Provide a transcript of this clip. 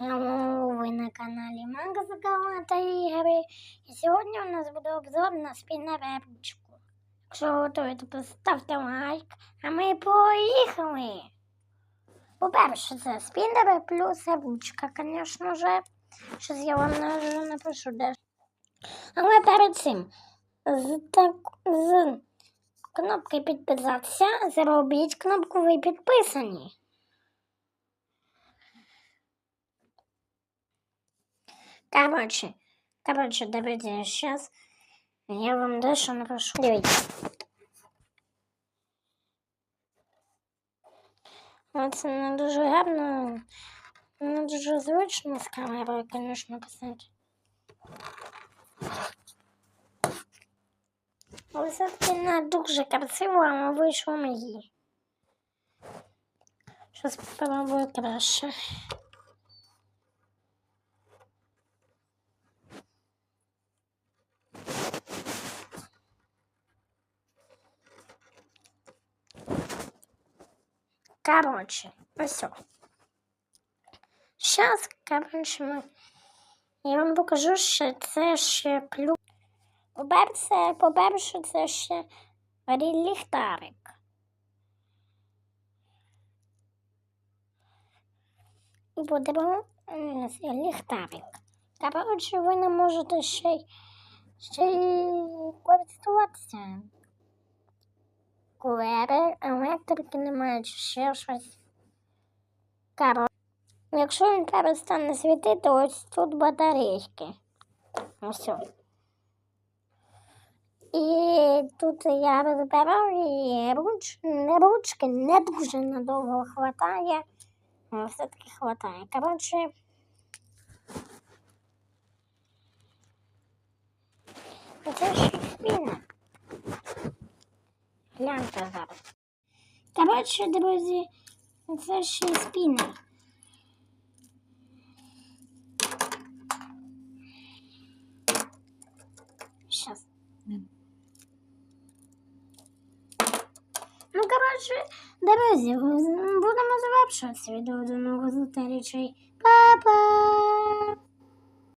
Hello, ви на каналі Манга Закала та ігри. І сьогодні у нас буде обзор на спінерепчику. Якщо готуєте, поставте лайк, а ми поїхали. По-перше, це спінери плюс ручка, звісно ж. Щось я вам на- напишу де. Але перед цим з, так, з кнопки підписатися, зробіть кнопку ви підписані. Короче, короче, давайте сейчас я вам дещо напишу. Дивіться. Ну, Це не дуже гарно, не дуже звично з камерою, звісно, писати. Але все-таки не дуже красиво, але вийшло мені. Щось спробую краще. Короче, все. Сейчас, короче, ми... я вам покажу, що це ще плюс. По-перше, це ще ліхтарик. І будемо ліхтарик. Коротше, ви не можете ще, ще й користуватися. Кулери, електрики немає чи ще щось. Коротше, якщо він перестане світити, ось тут батарейки. Ось. І тут я розбирав і руч... ручки не дуже надовго хватає. але все-таки хватає. Коротше. Це ж спина. Гляньте зараз. Коротше, друзі, це ще спина. Щас. Ну, коротше, друзі, будемо завершувати відео до нових зустрічей. Па-па!